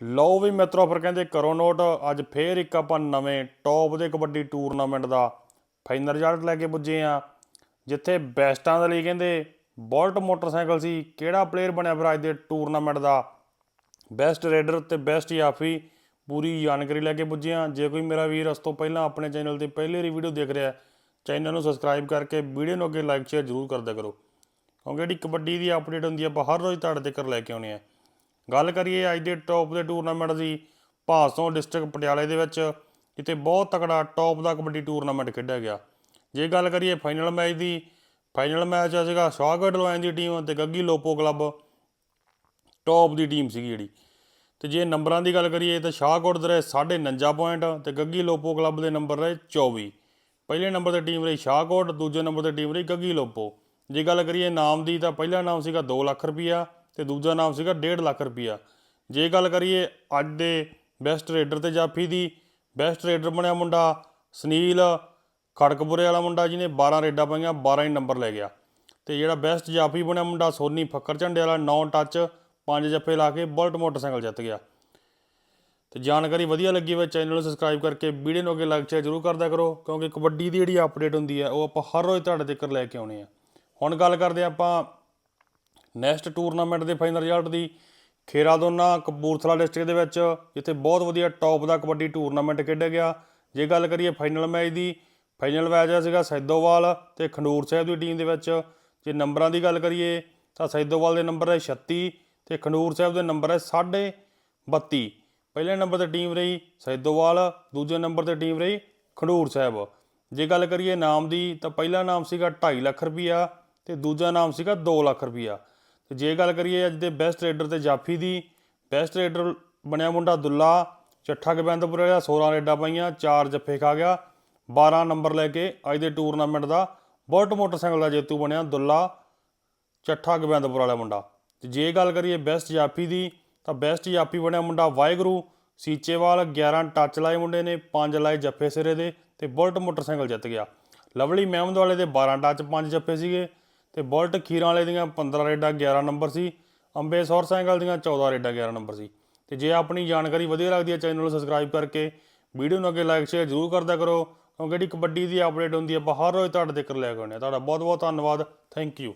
ਲਓ ਵੀ ਮਿੱਤਰੋ, ਫਿਰ ਕਹਿੰਦੇ ਕਰੋ ਨੋਟ। ਅੱਜ ਫੇਰ ਇੱਕ ਆਪਾਂ ਨਵੇਂ ਟੌਪ ਦੇ ਕਬੱਡੀ ਟੂਰਨਾਮੈਂਟ ਦਾ ਫਾਈਨਲ ਰਿਜ਼ਲਟ ਲੈ ਕੇ ਪੁੱਜੇ ਆ ਜਿੱਥੇ ਬੈਸਟਾਂ ਦੇ ਲਈ ਕਹਿੰਦੇ ਬੋਲਟ ਮੋਟਰਸਾਈਕਲ ਸੀ। ਕਿਹੜਾ ਪਲੇਅਰ ਬਣਿਆ ਫਿਰ ਅੱਜ ਦੇ ਟੂਰਨਾਮੈਂਟ ਦਾ? ਬੈਸਟ ਰੇਡਰ ਤੇ ਬੈਸਟ ਯਾਫੀ ਪੂਰੀ ਜਾਣਕਾਰੀ ਲੈ ਕੇ ਪੁੱਜੇ ਆ ਜੇ ਕੋਈ ਮੇਰਾ ਵੀਰ ਇਸ ਤੋਂ ਪਹਿਲਾਂ ਆਪਣੇ ਚੈਨਲ ਤੇ ਪਹਿਲੇ ਵਾਰੀ ਵੀਡੀਓ ਦੇਖ ਰਿਹਾ ਚੈਨਲ ਨੂੰ ਸਬਸਕ੍ਰਾਈਬ ਕਰਕੇ ਵੀਡੀਓ ਨੂੰ ਅੱਗੇ ਲਾਈਕ ਸ਼ੇਅਰ ਜ਼ਰੂਰ ਕਰਦਿਆ ਕਰੋ। ਕਿਉਂਕਿ ਜਿਹੜੀ ਕਬੱਡੀ ਦੀ ਅਪਡੇਟ ਹੁੰਦੀ ਆ ਆਪਾਂ ਹਰ ਰੋਜ਼ ਤੁਹਾਡੇ ਤੱਕ ਲੈ ਕੇ ਆਉਂਦੇ ਆ ਗੱਲ ਕਰੀਏ ਅੱਜ ਦੇ ਟੌਪ ਦੇ ਟੂਰਨਾਮੈਂਟ ਦੀ ਭਾਸੋਂ ਡਿਸਟ੍ਰਿਕਟ ਪਟਿਆਲੇ ਦੇ ਵਿੱਚ ਜਿੱਥੇ ਬਹੁਤ ਤਕੜਾ ਟੌਪ ਦਾ ਕਬੱਡੀ ਟੂਰਨਾਮੈਂਟ ਖੇਡਿਆ ਗਿਆ। ਜੇ ਗੱਲ ਕਰੀਏ ਫਾਈਨਲ ਮੈਚ ਦੀ ਫਾਈਨਲ ਮੈਚ ਸੀਗਾ ਸ਼ਾਹਗੜ੍ਹ ਲੋਇਨ ਦੀ ਟੀਮ ਤੇ ਗੱਗੀ ਲੋਪੋ ਕਲੱਬ ਟੌਪ ਦੀ ਟੀਮ ਸੀਗੀ ਜਿਹੜੀ। ਤੇ ਜੇ ਨੰਬਰਾਂ ਦੀ ਗੱਲ ਕਰੀਏ ਤਾਂ ਸ਼ਾਹਕੋਟ ਦੇ ਰਹੇ 49 ਪੁਆਇੰਟ ਤੇ ਗੱਗੀ ਲੋਪੋ ਕਲੱਬ ਦੇ ਨੰਬਰ ਰਹੇ 24 ਪਹਿਲੇ ਨੰਬਰ ਤੇ ਟੀਮ ਰਹੀ ਸ਼ਾਹਕੋਟ ਦੂਜੇ ਨੰਬਰ ਤੇ ਟੀਮ ਰਹੀ ਗੱਗੀ ਲੋਪੋ। ਜੇ ਗੱਲ ਕਰੀਏ ਨਾਮ ਦੀ ਤਾਂ ਪਹਿਲਾ ਨਾਮ ਸੀਗਾ 2 ਲੱਖ ਰੁਪਈਆ। ਤੇ ਦੂਜਾ ਨਾਮ ਸੀਗਾ 1.5 ਲੱਖ ਰੁਪਈਆ ਜੇ ਗੱਲ ਕਰੀਏ ਅੱਜ ਦੇ ਬੈਸਟ ਰੇਡਰ ਤੇ ਜਾਫੀ ਦੀ ਬੈਸਟ ਰੇਡਰ ਬਣਿਆ ਮੁੰਡਾ ਸੁਨੀਲ ਖੜਕਪੁਰੇ ਵਾਲਾ ਮੁੰਡਾ ਜਿਹਨੇ 12 ਰੇਡਾਂ ਪਾਈਆਂ 12 ਹੀ ਨੰਬਰ ਲੈ ਗਿਆ। ਤੇ ਜਿਹੜਾ ਬੈਸਟ ਜਾਫੀ ਬਣਿਆ ਮੁੰਡਾ ਸੋਨੀ ਫੱਕਰ ਝੰਡੇ ਵਾਲਾ 9 ਟੱਚ 5 ਜੱਫੇ ਲਾ ਕੇ ਬੁਲਟ ਮੋਟਰਸਾਈਕਲ ਜਿੱਤ ਗਿਆ। ਤੇ ਜਾਣਕਾਰੀ ਵਧੀਆ ਲੱਗੀ ਹੋਵੇ ਚੈਨਲ ਨੂੰ ਸਬਸਕ੍ਰਾਈਬ ਕਰਕੇ, ਵੀਡੀਓ ਨੂੰ ਅੱਗੇ ਲਾਈਕ ਸ਼ੇਅਰ ਜ਼ਰੂਰ ਕਰਦਾ ਕਰੋ, ਕਿਉਂਕਿ ਕਬੱਡੀ ਦੀ ਜਿਹੜੀ ਅਪਡੇਟ ਹੁੰਦੀ ਹੈ, ਉਹ ਆਪਾਂ ਹਰ ਰੋਜ਼ ਤੁਹਾਡੇ ਤੱਕ ਲੈ ਕੇ ਆਉਣੇ ਆ। ਹੁਣ ਗੱਲ ਕਰਦੇ ਹਾਂ ਆਪਾਂ ਨੈਕਸਟ ਟੂਰਨਾਮੈਂਟ ਦੇ ਫਾਈਨਲ ਰਿਜ਼ਲਟ ਦੀ ਖੇਰਾਦੋਨਾ ਕਪੂਰਥਲਾ ਡਿਸਟ੍ਰਿਕਟ ਦੇ ਵਿੱਚ, ਜਿੱਥੇ ਬਹੁਤ ਵਧੀਆ ਟੌਪ ਦਾ ਕਬੱਡੀ ਟੂਰਨਾਮੈਂਟ ਖੇਡਿਆ ਗਿਆ। ਜੇ ਗੱਲ ਕਰੀਏ ਫਾਈਨਲ ਮੈਚ ਦੀ ਫਾਈਨਲ ਮੈਚ ਸੀਗਾ ਸੈਦੋਵਾਲ ਤੇ ਖੰਡੂਰ ਸਾਹਿਬ ਦੀ ਟੀਮ ਦੇ ਵਿੱਚ। ਜੇ ਨੰਬਰਾਂ ਦੀ ਗੱਲ ਕਰੀਏ, ਤਾਂ ਸੈਦੋਵਾਲ ਦੇ ਨੰਬਰ ਹੈ 36 ਤੇ ਖੰਡੂਰ ਸਾਹਿਬ ਦੇ ਨੰਬਰ ਹੈ 32 ਪਹਿਲੇ ਨੰਬਰ ਤੇ ਟੀਮ ਰਹੀ ਸੈਦੋਵਾਲ ਦੂਜੇ ਨੰਬਰ ਤੇ ਟੀਮ ਰਹੀ ਖੰਡੂਰ ਸਾਹਿਬ। ਜੇ ਗੱਲ ਕਰੀਏ ਨਾਮ ਦੀ, ਤਾਂ ਪਹਿਲਾ ਨਾਮ ਸੀਗਾ 2.5 ਲੱਖ ਰੁਪਈਆ ਤੇ ਦੂਜਾ ਨਾਮ ਸੀਗਾ 2 ਲੱਖ ਰੁਪਈਆ। ਤੇ ਜੇ ਗੱਲ ਕਰੀਏ ਅੱਜ ਦੇ ਬੈਸਟ ਰੇਡਰ ਤੇ ਜਾਫੀ ਦੀ ਬੈਸਟ ਰੇਡਰ ਬਣਿਆ ਮੁੰਡਾ ਦੁੱਲਾ, ਚੱਠਾ ਗੋਬਿੰਦਪੁਰ ਵਾਲਾ 16 ਰੇਡਾਂ ਪਾਈਆਂ 4 ਜੱਫੇ ਖਾ ਗਿਆ 12 ਨੰਬਰ ਲੈ ਕੇ ਅੱਜ ਦੇ ਟੂਰਨਾਮੈਂਟ ਦਾ ਬੁਲਟ ਮੋਟਰਸਾਈਕਲ ਦਾ ਜੇਤੂ ਬਣਿਆ ਦੁੱਲਾ, ਚੱਠਾ ਗੋਬਿੰਦਪੁਰ ਵਾਲਾ ਮੁੰਡਾ। ਤੇ ਜੇ ਗੱਲ ਕਰੀਏ ਬੈਸਟ ਜਾਫੀ ਦੀ, ਤਾਂ ਬੈਸਟ ਜਾਫੀ ਬਣਿਆ ਮੁੰਡਾ ਵਾਹਿਗੁਰੂ, ਸੀਚੇਵਾਲ 11 ਟੱਚ ਲਾਏ ਮੁੰਡੇ ਨੇ 5 ਲਾਏ ਜੱਫੇ ਸਿਰੇ ਦੇ ਤੇ ਬੁਲਟ ਮੋਟਰਸਾਈਕਲ ਜਿੱਤ ਗਿਆ। ਲਵਲੀ ਮਹਿਮਦ ਵਾਲੇ ਦੇ 12 ਟੱਚ 5 ਜੱਫੇ ਸੀਗੇ। ਤੇ ਬੁਲਟ ਖੀਰਾਂ ਵਾਲੇ ਦੀਆਂ 15 ਰੇਡਾਂ 11 ਨੰਬਰ ਸੀ, ਅੰਬੇ ਸੌਰ ਸਾਈਕਲ ਦੀਆਂ 14 ਰੇਡਾਂ 11 ਨੰਬਰ ਸੀ। ਤੇ ਜੇ ਆਪਣੀ ਜਾਣਕਾਰੀ ਵਧੀਆ ਲੱਗਦੀ ਹੈ ਚੈਨਲ ਨੂੰ ਸਬਸਕ੍ਰਾਈਬ ਕਰਕੇ, ਵੀਡੀਓ ਨੂੰ ਅੱਗੇ ਲਾਈਕ ਸ਼ੇਅਰ ਜ਼ਰੂਰ ਕਰਦਾ ਕਰੋ, ਕਿਉਂਕਿ ਜਿਹੜੀ ਕਬੱਡੀ ਦੀ ਅਪਡੇਟ ਹੁੰਦੀ ਹੈ ਆਪਾਂ ਹਰ ਰੋਜ਼ ਤੁਹਾਡੇ ਤੱਕ ਲੈ ਕੇ ਆਉਂਦੇ ਹਾਂ ਤੁਹਾਡਾ ਬਹੁਤ ਬਹੁਤ ਧੰਨਵਾਦ। Thank you